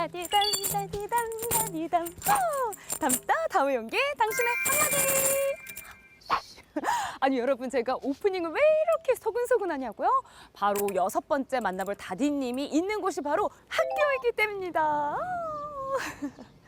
따디담 따디담 따디담 후! 담다 다음 연기 당신의 한마디 아니 여러분 제가 오프닝을 왜 이렇게 소근소근하냐고요? 바로 여섯 번째 만나볼 다디님이 있는 곳이 바로 학교이기 때문입니다.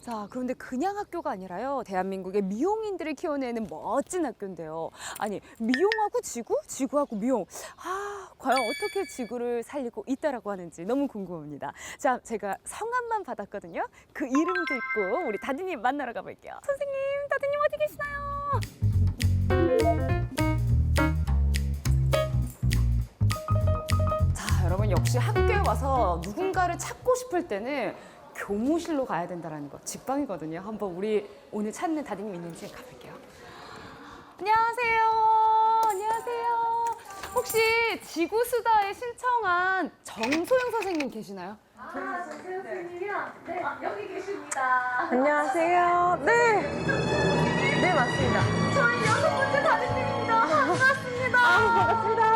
자, 그런데 그냥 학교가 아니라요. 대한민국의 미용인들을 키워내는 멋진 학교인데요. 아니, 미용하고 지구? 지구하고 미용. 아, 과연 어떻게 지구를 살리고 있다라고 하는지 너무 궁금합니다. 자, 제가 성함만 받았거든요. 그 이름 듣고 우리 다디님 만나러 가볼게요. 선생님, 다디님 어디 계시나요? 자, 여러분 역시 학교에 와서 누군가를 찾고 싶을 때는 교무실로 가야 된다는 거 직방이거든요. 한번 우리 오늘 찾는 다디님 있는지 가볼게요. 안녕하세요. 안녕하세요. 혹시 지구수다에 신청한 정소영 선생님 계시나요? 안녕하세요. 네. 네, 맞습니다. 저희 여섯 번째 다디님입니다. 반갑습니다. 반갑습니다.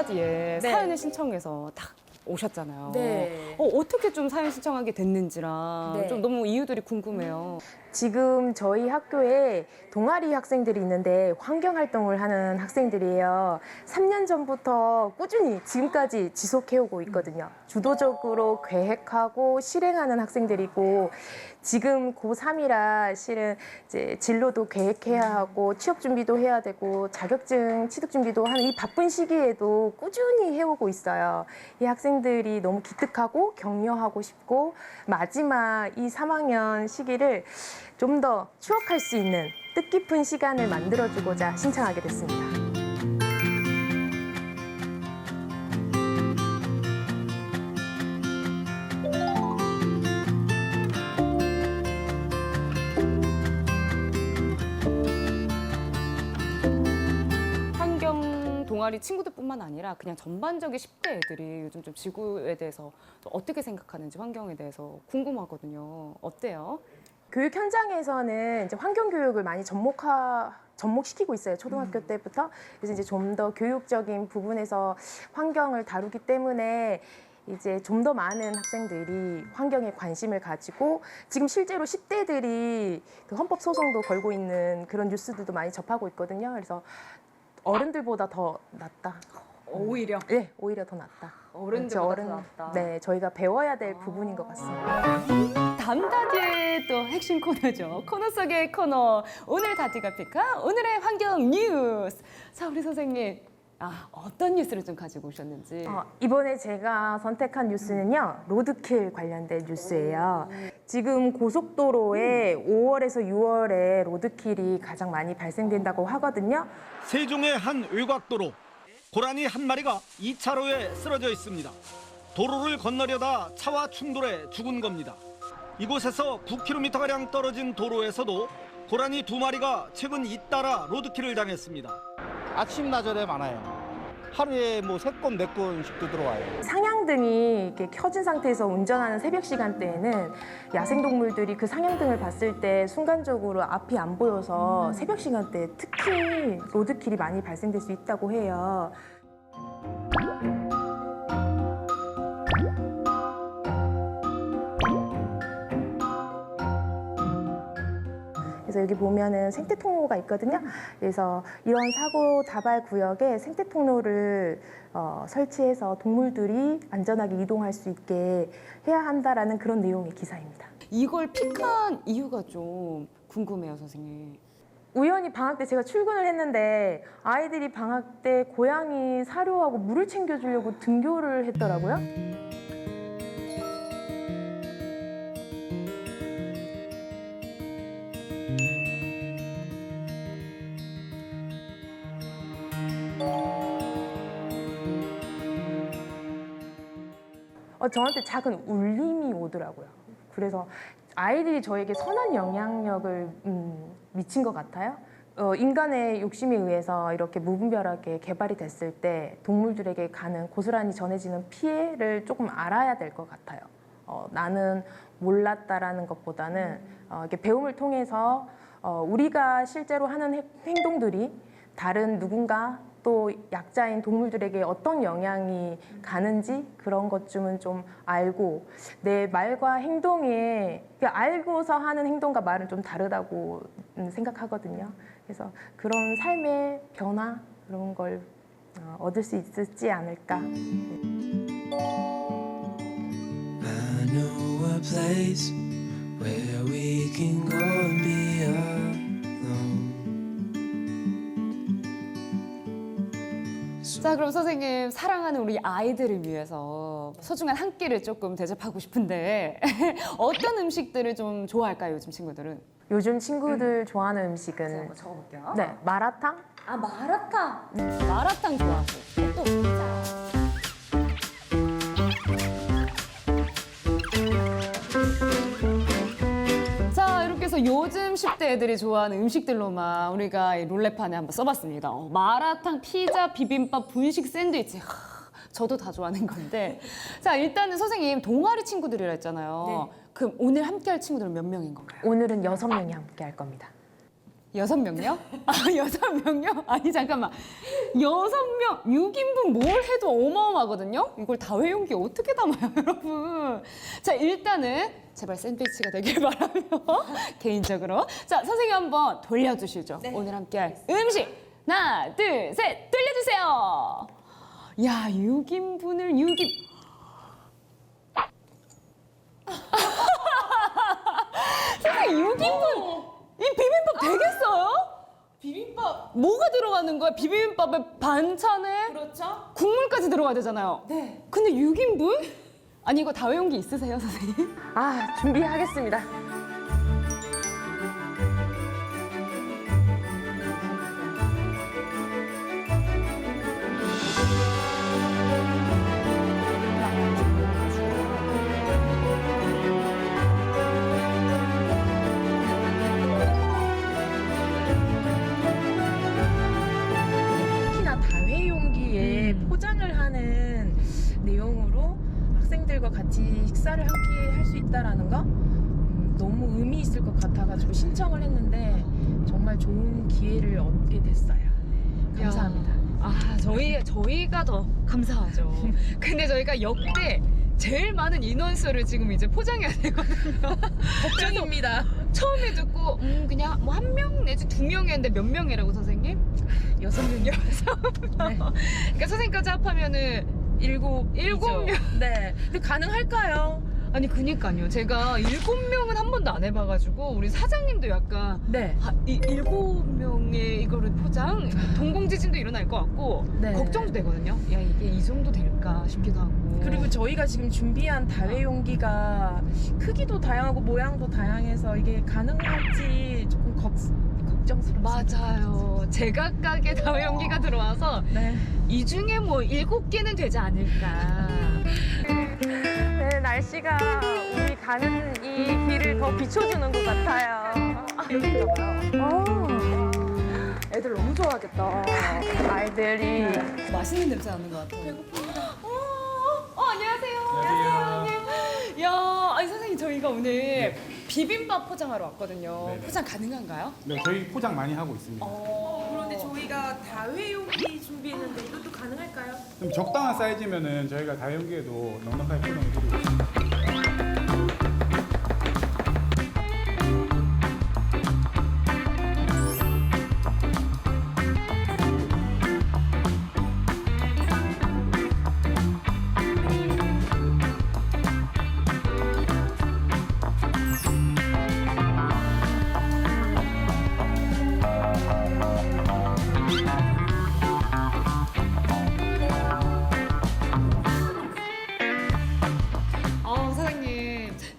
담다디에 네. 사연을 신청해서 딱 오셨잖아요. 네. 어, 어떻게 좀 사연 신청하게 됐는지랑 네. 좀 너무 이유들이 궁금해요. 지금 저희 학교에 동아리 학생들이 있는데 환경 활동을 하는 학생들이에요. 3년 전부터 꾸준히 지금까지 지속해오고 있거든요. 주도적으로 계획하고 실행하는 학생들이고 지금 고3이라 실은 이제 진로도 계획해야 하고 취업 준비도 해야 되고 자격증 취득 준비도 하는 이 바쁜 시기에도 꾸준히 해오고 있어요. 이 학생 들이 너무 기특하고 격려하고 싶고 마지막 이 3학년 시기를 좀 더 추억할 수 있는 뜻깊은 시간을 만들어주고자 신청하게 됐습니다. 동아리 친구들뿐만 아니라 그냥 전반적인 10대 애들이 요즘 좀 지구에 대해서 또 어떻게 생각하는지 환경에 대해서 궁금하거든요. 어때요? 교육 현장에서는 이제 환경 교육을 많이 접목하 접목시키고 있어요 초등학교 때부터 그래서 이제 좀 더 교육적인 부분에서 환경을 다루기 때문에 이제 좀 더 많은 학생들이 환경에 관심을 가지고 지금 실제로 10대들이 그 헌법 소송도 걸고 있는 그런 뉴스들도 많이 접하고 있거든요. 그래서 어른들보다 더 낫다. 오히려 네, 오히려 더 낫다. 어른들보다 그렇죠, 더 낫다. 네, 저희가 배워야 될 부분인 것 같습니다. 담다디의 또 핵심 코너죠. 코너 속의 코너. 오늘 다디가 픽한 오늘의 환경 뉴스. 자, 우리 선생님. 아, 어떤 뉴스를 좀 가지고 오셨는지. 어, 이번에 제가 선택한 뉴스는요 로드킬 관련된 뉴스예요. 지금 고속도로에 5월에서 6월에 로드킬이 가장 많이 발생된다고 하거든요. 세종의 한 외곽도로 고라니 한 마리가 2차로에 쓰러져 있습니다. 도로를 건너려다 차와 충돌해 죽은 겁니다. 이곳에서 9km가량 떨어진 도로에서도 고라니 두 마리가 최근 잇따라 로드킬을 당했습니다. 아침 나절에 많아요. 하루에 뭐 세 건, 네 건씩도 들어와요. 상향등이 이렇게 켜진 상태에서 운전하는 새벽 시간대에는 야생동물들이 그 상향등을 봤을 때 순간적으로 앞이 안 보여서 새벽 시간대에 특히 로드킬이 많이 발생될 수 있다고 해요. 그래서 여기 보면은 생태 통로가 있거든요. 그래서 이런 사고 다발 구역에 생태 통로를 어, 설치해서 동물들이 안전하게 이동할 수 있게 해야 한다라는 그런 내용의 기사입니다. 이걸 픽한 이유가 좀 궁금해요, 선생님. 우연히 방학 때 제가 출근을 했는데 아이들이 방학 때 고양이 사료하고 물을 챙겨주려고 등교를 했더라고요. 어, 저한테 작은 울림이 오더라고요. 그래서 아이들이 저에게 선한 영향력을 음, 미친 것 같아요. 어, 인간의 욕심에 의해서 이렇게 무분별하게 개발이 됐을 때 동물들에게 가는 고스란히 전해지는 피해를 조금 알아야 될 것 같아요. 어, 나는 몰랐다라는 것보다는 어, 이렇게 배움을 통해서 어, 우리가 실제로 하는 행- 행동들이 다른 누군가 또 약자인 동물들에게 어떤 영향이 가는지 그런 것쯤은 좀 알고 내 말과 행동에 그 알고서 하는 행동과 말은 좀 다르다고 음, 생각하거든요. 그래서 그런 삶의 변화 그런 걸 어, 얻을 수 있지 않을까. I know a place where we can go and be alone. 자, 그럼 선생님 사랑하는 우리 아이들을 위해서 소중한 한 끼를 조금 대접하고 싶은데 어떤 음식들을 좀 좋아할까요, 요즘 친구들은? 요즘 친구들 좋아하는 음식은 적어볼게요. 네 마라탕, 아 마라탕. 마라탕 좋아하고 또 요즘 10대 애들이 좋아하는 음식들로만 우리가 이 롤레판에 한번 써봤습니다. 어, 마라탕, 피자, 비빔밥, 분식 샌드위치. 하, 저도 다 좋아하는 건데. 자 일단은 선생님 동아리 친구들이라 했잖아요. 그럼 오늘 함께 할 친구들은 몇 명인 건가요? 오늘은 여섯 명이 함께 할 겁니다. 여섯 명요? 아, 여섯 명요? 아니, 잠깐만. 여섯 명, 6인분 뭘 해도 어마어마하거든요? 이걸 다회용기에 어떻게 담아요, 여러분? 자, 일단은 제발 샌드위치가 되길 바라며, 개인적으로. 자, 선생님 한번 돌려주시죠. 오늘 함께할 음식. 하나, 둘, 셋, 돌려주세요. 야, 6인분을 6인. 선생님, 6인분. 이 비빔밥 되겠어요? 비빔밥 뭐가 들어가는 거야? 비빔밥에 반찬에 그렇죠? 국물까지 들어가야 되잖아요. 네. 근데 6인분? 아니 이거 다회용기 있으세요, 선생님? 아 준비하겠습니다. 학생들과 같이 식사를 함께 할수 있다라는 거 음, 너무 의미 있을 것 같아가지고 신청을 했는데 정말 좋은 기회를 얻게 됐어요. 네, 감사합니다. 아 저희 저희가 더 감사하죠. 근데 저희가 역대 제일 많은 인원수를 지금 이제 포장해야 되거든요. 걱정입니다. 처음에 듣고 음 그냥 뭐 한 명 내지 두 명이었는데 몇 명이라고 선생님? 여섯 명 네. 그러니까 선생님까지 합하면은 일곱 일곱 명. 네. 근데 가능할까요? 아니 그니까요. 제가 일곱 명은 한 번도 안 해봐가지고 우리 사장님도 약간 네. 아, 이 일곱 명의 이거를 포장 동공지진도 일어날 것 같고 네. 걱정도 되거든요. 야 이게 이 정도 될까 싶기도 하고. 그리고 저희가 지금 준비한 다회 용기가 크기도 다양하고 모양도 다양해서 이게 가능할지 조금 걱, 걱정스럽습니다. 맞아요. 제각각의 다회용기가 들어와서 네. 이 중에 뭐 일곱 개는 되지 않을까. 네, 날씨가 우리 가는 이 길을 더 비춰주는 것 같아요. 여기인가 봐요. 애들 너무 좋아하겠다. 아이들이 맛있는 냄새 나는 것 같아요. 배고픕니다. 어, 어, 안녕하세요. 안녕하세요. 야, 아니 선생님 저희가 오늘 비빔밥 포장하러 왔거든요. 네네. 포장 가능한가요? 네, 저희 포장 많이 하고 있습니다. 그런데 저희가 다회용기 준비했는데 이것도 가능할까요? 좀 적당한 사이즈면은 저희가 다용기에도 넉넉하게 포장해 드리고 있습니다.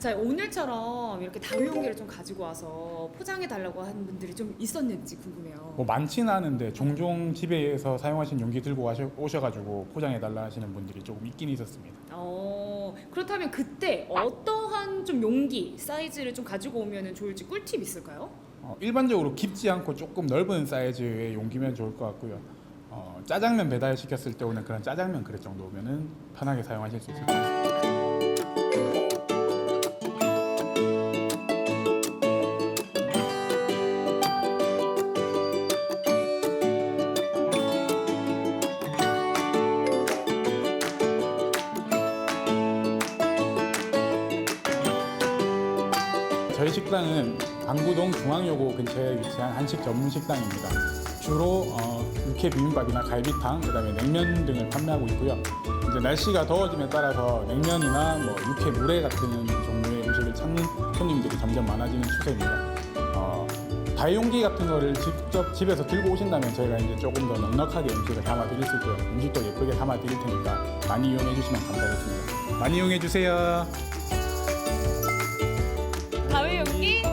자, 오늘처럼 이렇게 다회용기를 좀 가지고 와서 포장해 달라고 하는 분들이 좀 있었는지 궁금해요. 뭐 많지는 않은데 종종 집에서 사용하신 용기 들고 와셔, 오셔가지고 포장해 달라 하시는 분들이 조금 있긴 있었습니다. 어, 그렇다면 그때 어떠한 좀 용기, 사이즈를 좀 가지고 오면 좋을지 꿀팁 있을까요? 어, 일반적으로 깊지 않고 조금 넓은 사이즈의 용기면 좋을 것 같고요. 어, 짜장면 배달 시켰을 때 오는 그런 짜장면 그릇 정도면은 편하게 사용하실 수 있을 것 같습니다. 방구동 중앙여고 근처에 위치한 한식 전문 식당입니다. 주로 어, 육회 비빔밥이나 갈비탕, 그다음에 냉면 등을 판매하고 있고요. 이제 날씨가 더워짐에 따라서 냉면이나 뭐 육회 물회 같은 종류의 음식을 찾는 손님들이 점점 많아지는 추세입니다. 어, 다용기 같은 거를 직접 집에서 들고 오신다면 저희가 이제 조금 더 넉넉하게 음식을 담아 드릴 수 있고요. 음식도 예쁘게 담아 드릴 테니까 많이 이용해 주시면 감사하겠습니다. 많이 이용해 주세요. 다회 용기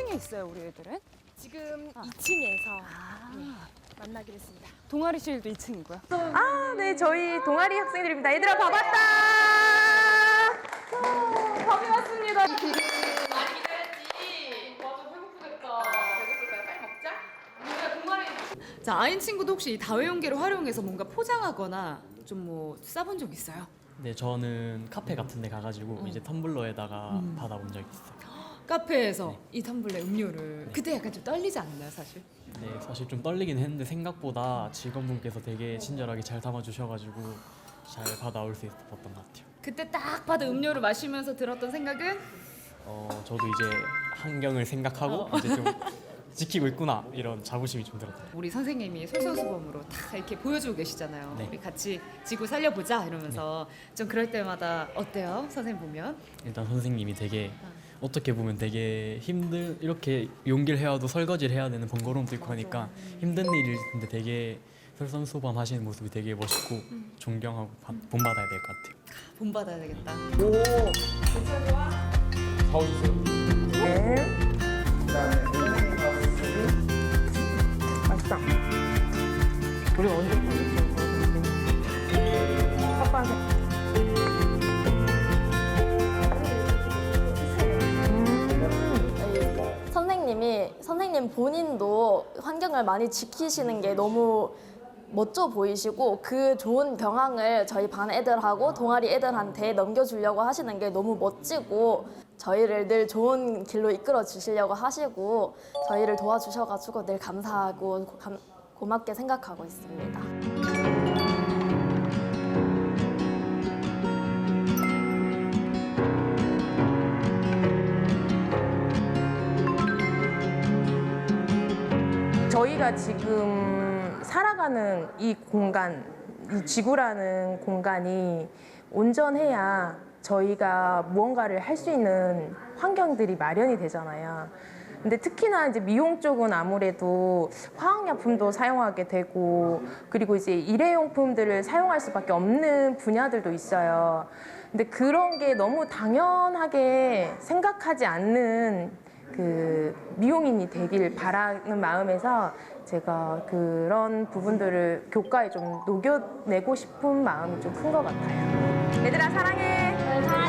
층에 있어요, 우리 애들은? 지금 아. 2층에서 아, 만나기로 했습니다. 동아리실도 2층이고요. 아, 네, 저희 동아리 학생들입니다. 얘들아, 밥 왔다! 아, 밥이 왔습니다. 자, 아인 친구도 혹시 이 다회용기를 활용해서 뭔가 포장하거나 좀 뭐 싸본 적 있어요? 네, 저는 카페 같은 데 가가지고 이제 텀블러에다가 받아본 적이 있어요. 카페에서 이 텀블러에 음료를 그때 약간 좀 떨리지 않나요, 사실? 네, 사실 좀 떨리긴 했는데 생각보다 직원분께서 되게 친절하게 잘 담아주셔가지고 잘 받아올 수 있었던 것 같아요. 그때 딱 받은 음료를 마시면서 들었던 생각은 어, 저도 이제 환경을 생각하고 이제 좀 지키고 있구나 이런 자부심이 좀 들었어요. 우리 선생님이 솔선수범으로 다 이렇게 보여주고 계시잖아요. 네. 우리 같이 지구 살려보자 이러면서 좀 그럴 때마다 어때요, 선생님 보면? 일단 선생님이 되게 어떻게 보면 되게 힘들 이렇게 용기를 해와도 설거지를 해야 되는 번거로움도 있고 하니까 힘든 일일 텐데 되게 솔선수범 하시는 모습이 되게 멋있고 존경하고 바- 본받아야 될 것 같아요. 본받아야 되겠다. 네. 맛있다. 우리 언제 보냈 선생님이 선생님 본인도 환경을 많이 지키시는 게 너무 멋져 보이시고 그 좋은 경향을 저희 반 애들하고 동아리 애들한테 넘겨주려고 하시는 게 너무 멋지고 저희를 늘 좋은 길로 이끌어 주시려고 하시고 저희를 도와주셔가지고 늘 감사하고 감- 고맙게 생각하고 있습니다. 저희가 지금 살아가는 이 공간, 이 지구라는 공간이 온전해야 저희가 무언가를 할 수 있는 환경들이 마련이 되잖아요. 근데 특히나 이제 미용 쪽은 아무래도 화학약품도 사용하게 되고 그리고 이제 일회용품들을 사용할 수밖에 없는 분야들도 있어요. 근데 그런 게 너무 당연하게 생각하지 않는 그 미용인이 되길 바라는 마음에서 제가 그런 부분들을 교과에 좀 녹여내고 싶은 마음이 좀 큰 것 같아요. 얘들아 사랑해.